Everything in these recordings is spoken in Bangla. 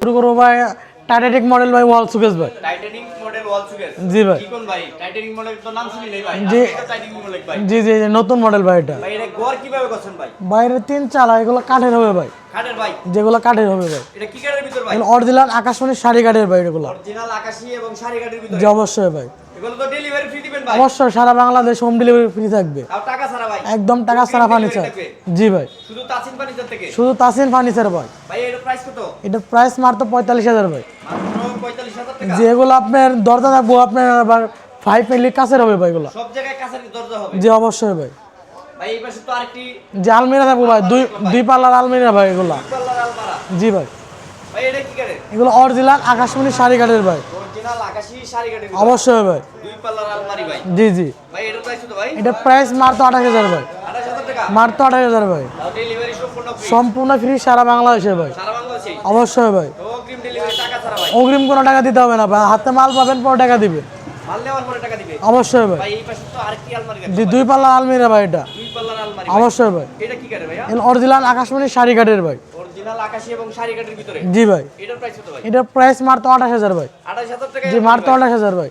শুরু করব ভাই টাইটানিক মডেল ভাই ওয়াল সুকেস ভাই। টাইটানিক মডেল ওয়াল সুগের জি ভাই। কি কোন ভাই? টাইটানিক মডেল তো নাম শুনি নাই ভাই। জি। জি টাইটানিক মডেল ভাই। জি জি নতুন মডেল ভাই এটা। ভাই এটা গড় কীভাবে করছেন ভাই? বাইরে তিন চালা এগুলো কাঠের হবে ভাই। খাটের ভাই? যেগুলো কাঠের হবে ভাই। এটা কি কাঠের ভিতর ভাই? অরিজিনাল আকাশমণি শাড়ি কাঠের ভাই এগুলো। অরিজিনাল আকাশী এবং শাড়ি কাঠের ভিতরে। জি অবশ্যই ভাই। এগুলো তো ডেলিভারি ফ্রি দিবেন ভাই। অবশ্যই সারা বাংলাদেশ হোম ডেলিভারি ফ্রি থাকবে। একদম টাকা ছাড়া ফার্নিচার জি ভাই। শুধু তাসিন ফার্নিচার ভাই। ভাই এর প্রাইস কত? এটার প্রাইস মাত্র পঁয়তাল্লিশ হাজার ভাই। যেগুলো আপনার দরজা থাকব আপনার আবার ফাইভ মিলি কাছের হবে ভাই এগুলো। সব জায়গায় কাছের দরজা হবে? জি অবশ্যই ভাই। ভাই এই পাশে তো আরেকটি যে আলমিরা থাকব ভাই দুই দুই পাল্লার আলমিরা ভাই এগুলো। জি ভাই। ভাই এটা কি কাঠের এগুলো অরিজিনাল আকাশমণি শাড়ি কাঠের ভাই। অবশ্যই ভাই। পাল্লার জি জি। এটার প্রাইস কত এটা প্রাইস মাত্র আঠাশ হাজার ভাই। মাত্র আঠাশ হাজার ভাই। সম্পূর্ণ ফ্রি সারা বাংলাদেশে ভাই। অবশ্যই ভাই। অগ্রিম কোনো টাকা দিতে হবে না ভাই। হাতে মাল পাবেন পরে টাকা দিবেন অবশ্যই ভাই। জি দুই পাল্লা আলমিরা ভাই এটা। পাল্লার। অবশ্যই ভাই। অরিজিনাল আকাশমণি শাড়ি কাঠের ভাই। অরিজিনাল আকাশী এবং শাড়ি কাঠের ভিতরে? জি ভাই। এটার প্রাইস কত ভাই? এটার প্রাইস মাত্র আঠাশ হাজার ভাই। টাকা জি মাত্র আঠাশ হাজার ভাই।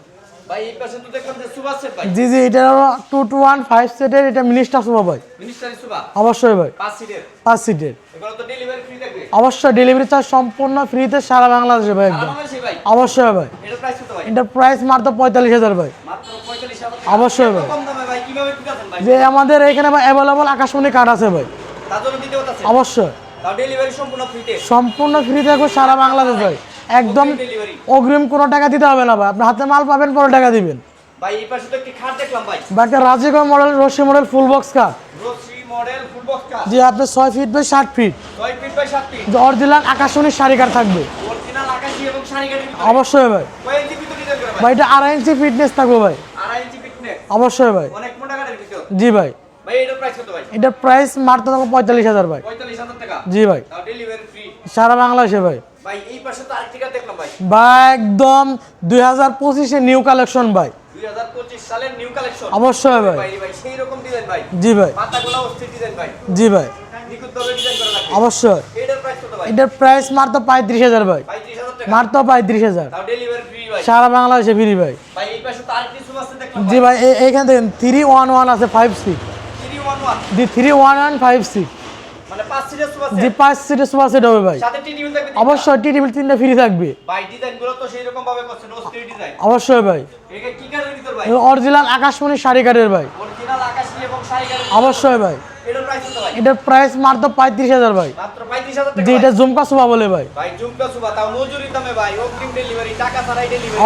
ভাই এই পাশে তো দেখলাম যে সুবাস সেট ভাই। জি জি এটা হলো টু টু ওয়ান ফাইভ সেটের এটা মিনিস্টার শুভ ভাই। মিনিস্টারি সুবা অবশ্যই ভাই। পাঁচ সিটের পাঁচ সিটের এগুলো তো ডেলিভারি ফ্রি থাকবে। অবশ্যই ডেলিভারি চার্জ সম্পূর্ণ ফ্রিতে সারা বাংলাদেশে ভাই একদম। ভাই? অবশ্যই ভাই। এটার প্রাইস কত ভাই? এটার প্রাইস মাত্র পঁয়তাল্লিশ হাজার ভাই। মাত্র অবশ্যই ভাই। কম দামে ভাই কীভাবে দিতেছেন ভাই? যে আমাদের এখানে অ্যাভেলেবল আকাশমণি কার্ড আছে ভাই। তার জন্য দিতে অবশ্যই। ডেলিভারি সম্পূর্ণ ফ্রিতে সম্পূর্ণ ফ্রি থাকবে সারা বাংলাদেশ ভাই একদম অগ্রিম কোনো টাকা দিতে হবে না ভাই। আপনি হাতে মাল পাবেন পরে টাকা দিবেন। ভাই এই পাশে তো একটি খাট দেখলাম ভাই। বা একটা রাজিকর মডেল রশি model full box Rashmi model full box যে আপনি ছয় ফিট বাই ষাট ফিট ছয় ফিট বাই সাত ফিট যে অরিজিনাল আকাশমণি শাড়ি থাকবে। অরিজিনাল আকাশী এবং শাড়ি অবশ্যই ভাই। কয় ইঞ্চি ভিতরে ডিজাইন করা ভাই? এটা আড়াই ইঞ্চি ফিটনেস থাকবে ভাই। ইঞ্চি ফিটনেস অবশ্যই ভাই। অনেক মোটা ভিতর। জি ভাই। এটার প্রাইস মাত্র পঁয়তাল্লিশ হাজার ভাই। জি ভাই। সারা বাংলাদেশে ভাই। ভাই একদম দুই হাজার পঁচিশে নিউ কালেকশন ভাই। অবশ্যই ভাই। জি ভাই। জি ভাই। অবশ্যই। এটার প্রাইস মাত্র পঁয়ত্রিশ হাজার ভাই। মাত্র পঁয়ত্রিশ হাজার। সারা বাংলাদেশে ফ্রি ভাই। জি ভাই। এ- এইখান থেকে থ্রি ওয়ান ওয়ান আছে five six G three one one five six মানে পাঁচ সিটের জি পাঁচ সেট হবে ভাই। অবশ্যই টি টেবিল তিনটা। ফ্রি থাকবে। অবশ্যই ভাই। অরিজিনাল আকাশমণি শাড়ি কাঠের ভাই। অবশ্যই ভাই। এটার প্রাইস মাত্র পঁয়ত্রিশ হাজার ভাই। যে এটা জুমকা বলে ভাই।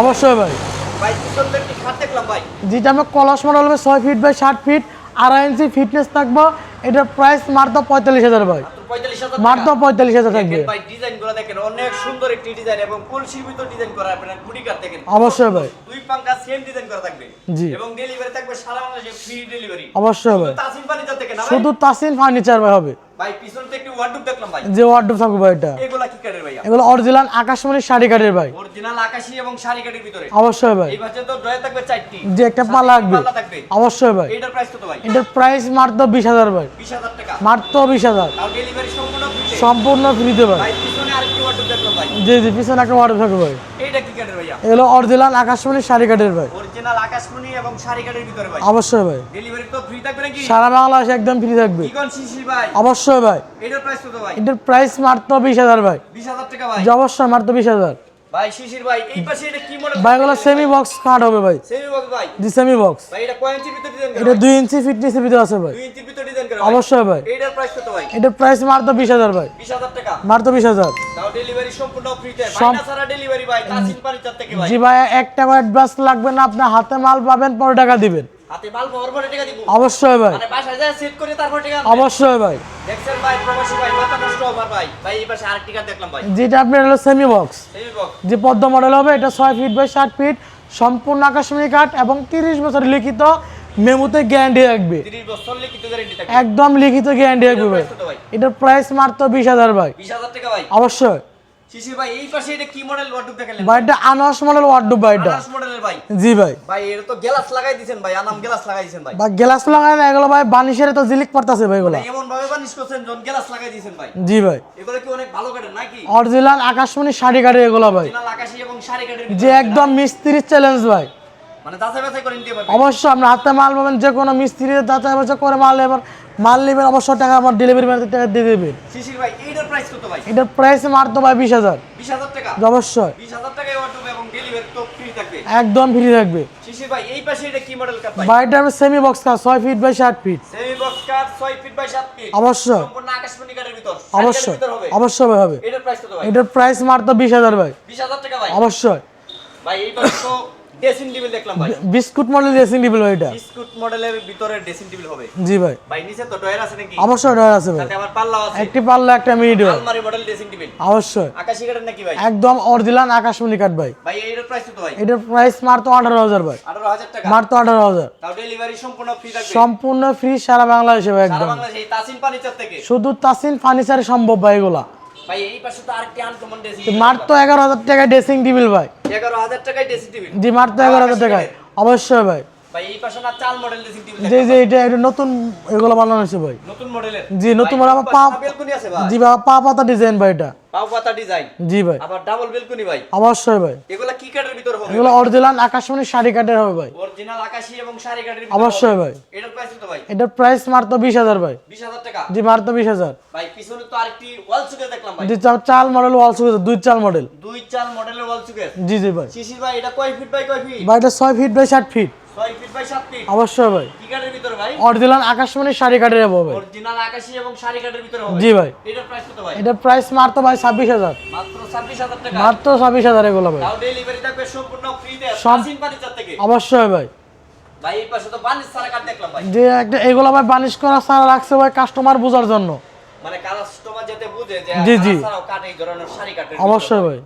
অবশ্যই ভাই। যেটা আমরা কলস মডেল হবে ছয় ফিট বাই ষাট ফিট আড়াই ইঞ্চি ফিটনেস থাকব এটার প্রাইস মাত্র পঁয়তাল্লিশ হাজার ভাই। মাত্র পঁয়তাল্লিশ হাজার থাকবে। ভাই ডিজাইনগুলো দেখেন অনেক সুন্দর একটি ডিজাইন এবং কলসির ভিতর ডিজাইন করা আপনার গুড়ি কাঠ দেখেন। অবশ্যই ভাই। দুই পাঙ্কা সেম ডিজাইন করা থাকবে। জি। এবং ডেলিভারি থাকবে সারা বাংলাদেশে ফ্রি ডেলিভারি অবশ্যই ভাই। তাসিম ফার্নিচার থেকে না শুধু তাসিন ফার্নিচার ভাই হবে। ভাই পিছন থেকে একটি ওয়ার্ডরোব দেখলাম ভাই। যে ওয়ার্ডরোব থাকবে ভাই এটা। এগুলা কি কাঠের ভাইয়া? এগুলো অরিজিনাল আকাশমণি শাড়ি ভাই। অরিজিনাল আকাশী এবং শাড়ি কাঠের ভিতরে। অবশ্যই ভাই। এই পাশে তো ড্রয়ার থাকবে চারটি। যে একটা পাল্লা পাল্লা থাকবে। অবশ্যই ভাই। এটার প্রাইস কত ভাই? এটার প্রাইস মাত্র বিশ হাজার ভাই। বিশ হাজার টাকা। মাত্র বিশ হাজার। ডেলিভারি সম্পূর্ণ ফ্রি সম্পূর্ণ ফ্রিতে ভাই। ভাই পিছনে আরেকটি ওয়ার্ডরোব দেখলাম ভাই। জি জি পিছনে একটা ওয়ার্ডরোব থাকবে ভাই। এগুলো অরিজিনাল আকাশমণি শাড়ি কাটের ভাই। অরিজিনাল আকাশমণি এবং শাড়ি কাটের ভিতরে ভাই। অবশ্যই ভাই। ডেলিভারি তো ফ্রি থাকবে নাকি? সারা বাংলাদেশ একদম ফ্রি থাকবে। কি কোন শিশি ভাই? অবশ্যই ভাই। এটার প্রাইস কত ভাই? এটার প্রাইস মাত্র বিশ হাজার ভাই। বিশ হাজার টাকা ভাই। অবশ্যই মাত্র বিশ হাজার। ভাই শিশির ভাই এই পাশে এটা কি ভাই এগুলো সেমি বক্স কার্ড হবে ভাই। সেমি বক্স ভাই। জি সেমি বক্স ভাই এটা কয় ইঞ্চির ভিতর ডিজাইন করা? এটা দুই ইঞ্চি ফিটনেসের ভিতরে আছে ভাই। দুই ইঞ্চির ভিতর ডিজাইন করা অবশ্যই ভাই। এটার প্রাইস কত ভাই? এটার প্রাইস মাত্র বিশ হাজার ভাই। বিশ হাজার টাকা। মাত্র বিশ হাজার। তাও ডেলিভারি সম্পূর্ণ ফ্রিতে সম- বাইনা সারা ডেলিভারি ভাই ফার্নিচার থেকে ভাই। জি ভাই টাকা অ্যাডভান্স লাগবে না আপনি হাতে মাল পাবেন পরে টাকা দিবেন। হাতে মাল পাওয়ার পরে টাকা দিব। অবশ্যই ভাই। মানে বাসায় যায় সেট করে তারপর টাকা অবশ্যই ভাই। দেখছেন ভাই প্রবাসী ভাই মাথা নষ্ট হবার ভাই। ভাই এই পাশে আরেকটি কাঠ দেখলাম ভাই। যেটা আপনার হলো সেমি বক্স সেমি বক্স যে পদ্ম মডেল হবে এটা ছয় ফিট বাই ষাট ফিট সম্পূর্ণ আকাশমণি কাঠ এবং তিরিশ বছর লিখিত মেমোতে গ্যারান্টি রাখবে 30 বছর লিখিত গ্যারান্টি থাকে একদম লিখিত গ্যারান্টি রাখবে ভাই। এটার প্রাইস মাত্র বিশ হাজার ভাই। 20000 টাকা ভাই। অবশ্যই। শিশির ভাই এই পাশে এটা কি মডেল ওয়ার্ডরোব দেখালেন? ভাই এটা আনাস মডেল ওয়ার্ডরোব ভাই এটা। আনাস মডেলের ভাই। জি ভাই। ভাই এর তো গ্লাস লাগাই দিয়েছেন ভাই আনাম গ্লাস লাগাই দিয়েছেন ভাই। বা গ্লাস লাগায় না এগুলো ভাই বানিশের তো জিলিক পারতাছে ভাই এগুলো। এমন ভাবে বানিশ করছেন যখন গ্লাস লাগাই দিয়েছেন ভাই। জি ভাই। এগুলো কি অনেক ভালো কাটেন নাকি? অরিজিনাল আকাশমণি শাড়ি কাটে এগুলো ভাই। অরিজিনাল আকাশি এবং শাড়ি কাটের যে একদম মিস্ত্রির চ্যালেঞ্জ ভাই। মানে যাচাই বাছাই করে নিতে পারবে অবশ্যই আপনি হাতে মাল পাবেন যে কোনো মিস্ত্রি যাচাই বাছাই করে মাল এবার মাল নেবেন অবশ্যই টাকা আমার ডেলিভারি ম্যানের টাকা দিয়ে দেবেন শিশির ভাই এইটার প্রাইস কত ভাই? এটার প্রাইস মারতো ভাই বিশ হাজার। বিশ হাজার টাকা? অবশ্যই। বিশ হাজার টাকায় ওয়ার্ডরোব এবং ডেলিভারি তো ফ্রি থাকবে। একদম ফ্রি থাকবে। শিশির ভাই এই পাশে এটা কি মডেল কাট ভাই? বাড়িটা আমি সেমি বক্স কাজ ছয় ফিট বাই ষাট feet semi box cut 6 feet by 7 feet অবশ্যই। সম্পূর্ণ আকাশমণি কাটের ভিতর। অবশ্যই। অবশ্যই ভাই হবে। এটার প্রাইস কত ভাই? এটার প্রাইস মারতো বিশ হাজার ভাই। 20000 টাকা ভাই। অবশ্যই। ভাই এই পাশে তো ড্রেসিং টেবিল দেখলাম ভাই। বিস্কুট মডেল ড্রেসিং টেবিল ভাই এটা। বিস্কুট মডেলের ভিতরে ড্রেসিং টেবিল হবে। জি ভাই। ভাই নিচে তো ডয়ার আছে নাকি? অবশ্যই ডয়ার আছে ভাই। সাথে আবার পাল্লাও আছে। একটি পারলে একটা মিনিট আলমারি মডেল ড্রেসিং টেবিল অবশ্যই। আকাশি নাকি ভাই? একদম অরিজিনাল আকাশমণি ভাই। ভাই প্রাইস কত ভাই? এটার প্রাইস আঠারো হাজার ভাই। 18000 টাকা? আঠারো হাজার। তাও ডেলিভারি সম্পূর্ণ ফ্রি থাকবে। সম্পূর্ণ ফ্রি সারা বাংলাদেশে ভাই সারা একদম। বাংলাদেশে তাসিন ফার্নিচার থেকে? শুধু তাসিন ফার্নিচারে সম্ভব ভাই এগুলা। ভাই এই পাশে তো আরেকটি আনকমন ড্রেসিং টাকায় ড্রেসিং টেবিল ভাই। 11000 টাকায় ড্রেসিং টেবিল জি মারতো এগারো হাজার টাকায়। অবশ্যই ভাই। ভাই এই পাশে না চাল মডেল ড্রেসিং টেবিল এটা এটা নতুন এগুলো বানানো হয়েছে ভাই। নতুন মডেলের জি নতুন মানে আমার পা বেলকনি আছে ভাই। জি ভাই পা পাতা ডিজাইন ভাই এটা। পাও পাতা ডিজাইন জি ভাই। আবার ডাবল বেলকনি ভাই। অবশ্যই ভাই। এগুলা কি কাঠের ভিতর হবে? এগুলো অরিজিনাল আকাশমণি শাড়ি হবে ভাই। অরিজিনাল আকাশি এবং শাড়ি কাঠের ভিতর অবশ্যই ভাই। এটার প্রাইস কত ভাই? এটার প্রাইস মারতো বিশ হাজার ভাই। 20000 টাকা? জি মারতো বিশ হাজার। ভাই পিছনে তো আরেকটি ওয়াল সুকেস দেখলাম ভাই। জি চাল মডেল ওয়াল সুকেস দুই চাল মডেল দুই চাল মডেলের ওয়াল সুকেস জি জি ভাই। শিশির ভাই এটা কয় ফিট বাই কয় ফিট ভাই এটা ছয় ফিট বাই ষাট 6 ফিট বাই 7 ফিট অবশ্যই ভাই। কি কাঠের ভিতর ভাই? অরিজিনাল আকাশমণি শাড়ি কাঠের হবে ভাই। অরিজিনাল আকাশি এবং শাড়ি কাঠের ভিতর হবে। জি ভাই। এটার প্রাইস কত ভাই? এটার প্রাইস মারতো ভাই ছাব্বিশ হাজার। মাত্র 26000 টাকা। মাত্র এগুলো ভাই। তাও ডেলিভারি থাকবে সম্পূর্ণ থেকে। অবশ্যই ভাই। ভাই এই পাশে তো বানিশ সারা কাঠ দেখলাম ভাই। যে একটা এগুলো ভাই বানিশ করা সারা রাখছে ভাই কাস্টমার বোঝার জন্য। মানে কাস্টমার যাতে বুঝে যে জি, জি। কাঠ এই ধরনের শাড়ি কাঠের অবশ্যই ভাই।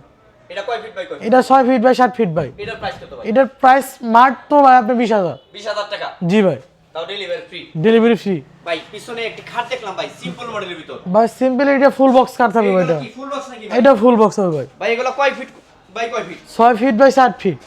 এটা কয় ফিট বাই কয় এটা ছয় ফিট বাই ষাট ফিট ভাই এটার প্রাইস কত ভাই? এটার প্রাইস মারতো ভাই আপনি বিশ হাজার। 20000 টাকা? জি ভাই। তাও ডেলিভারি ফ্রি ডেলিভারি ফ্রি ভাই পিছনে একটি খাট দেখলাম ভাই সিম্পল মডেলের ভিতর। ভাই সিম্পল এটা ফুল বক্স কাট থাকবে ভাই এটা। ফুল বক্স নাকি এটা ফুল বক্স হবে ভাই। ভাই এগুলো কয় ফিট বাই কয় ফিট ছয় ফিট বাই ষাট ফিট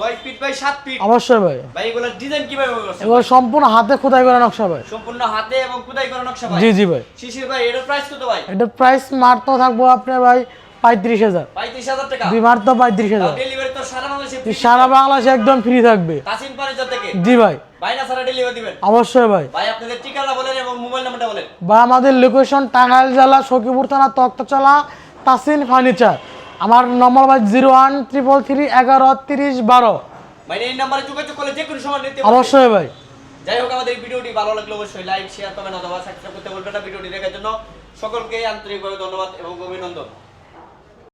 6 ফিট বাই 7 ফিট অবশ্যই ভাই। ভাই এগুলো ডিজাইন কীভাবে করছেন এগুলো সম্পূর্ণ হাতে খোদাই করা নকশা ভাই। সম্পূর্ণ হাতে এবং খোদাই করা নকশা ভাই? জি জি ভাই। শিশির ভাই এটার প্রাইস কত ভাই? এটার প্রাইস মারতো থাকব আপনার ভাই পঁয়ত্রিশ হাজার। 35000 টাকা? দুই মারতো পঁয়ত্রিশ হাজার। ডেলিভারি তো সারা বাংলাদেশে সারা বাংলাদেশে একদম ফ্রি থাকবে। থেকে? জি ভাই। বাইনা সারা ডেলিভারি দিবেন? অবশ্যই ভাই। ভাই আপনাদের ঠিকানা বলেন এবং মোবাইল নাম্বারটা বলেন। বা আমাদের লোকেশন টাঙ্গাইল জেলা সখীপুর থানা তক্তচলা তাসিন ফার্নিচার আমার নম্বর ভাই জিরো ওয়ান ট্রিপল থ্রি এগারো তিরিশ বারো। ভাই এই নাম্বারে যোগাযোগ করলে যে কোনো সময় নিতে অবশ্যই ভাই। যাই হোক আমাদের ভিডিওটি ভালো লাগলে অবশ্যই লাইক শেয়ার করবেন অথবা সাবস্ক্রাইব করতে বলবেন না ভিডিওটি দেখার জন্য। সকলকে আন্তরিকভাবে ধন্যবাদ এবং অভিনন্দন।